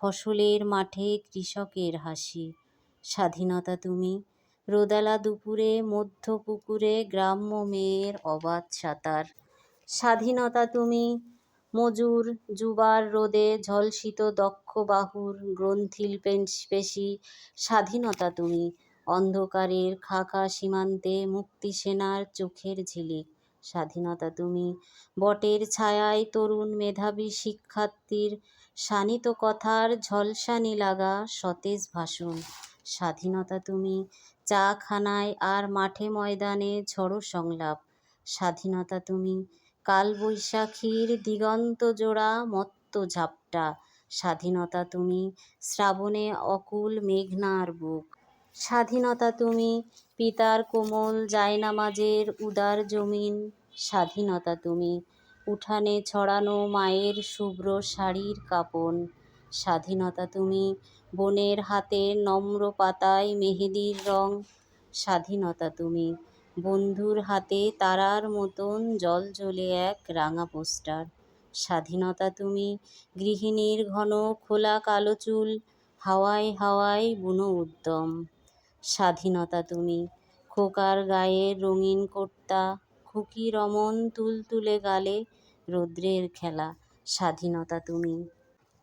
ফসলের মাঠে কৃষকের হাসি। স্বাধীনতা তুমি। রোদালা দুপুরে, মধ্য পুকুরে, গ্রাম্য মেয়ের অবাধ সাঁতার। স্বাধীনতা তুমি। মজুর যুবার রোদে ঝলসিত দক্ষ বাহুর গ্রন্থিল পেশি। স্বাধীনতা তুমি। অন্ধকারের খাকা সীমান্তে মুক্তি সেনার চোখের ঝিলিক। স্বাধীনতা তুমি। বটের ছায়ায় তরুণ মেধাবী শিক্ষার্থীর শানিত কথার ঝলসানি লাগা সতেজ ভাষণ। স্বাধীনতা তুমি। চা খানায় আর মাঠে ময়দানে ঝড়ো সংলাপ। স্বাধীনতা তুমি। কালবৈশাখীর দিগন্ত জোড়া মত্ত ঝাপটা। স্বাধীনতা তুমি। শ্রাবণে অকুল মেঘনার বুক। স্বাধীনতা তুমি। পিতার কোমল জায়নামাজের উদার জমিন। স্বাধীনতা তুমি। উঠানে ছড়ানো মায়ের শুভ্র শাড়ির কাপন। স্বাধীনতা তুমি। বোনের হাতের নম্র পাতায় মেহেদির রং। স্বাধীনতা তুমি। বন্ধুর হাতে তারার মতন জল জ্বলে এক রাঙা পোস্টার। স্বাধীনতা তুমি। গৃহিণীর ঘন খোলা কালো চুল, হাওয়ায় হাওয়ায় বুনো উদ্যম। স্বাধীনতা তুমি। খোকার গায়ের রঙিন কোর্তা খুকি রমন তুলতুলে গালে রৌদ্রের খেলা, স্বাধীনতা তুমি।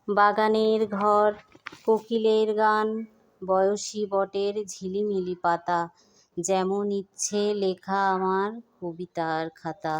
বাগানের ঘর, কোকিলের গান, বয়সী বটের ঝিলিমিলি পাতা, যেমন ইচ্ছে লেখা আমার কবিতার খাতা।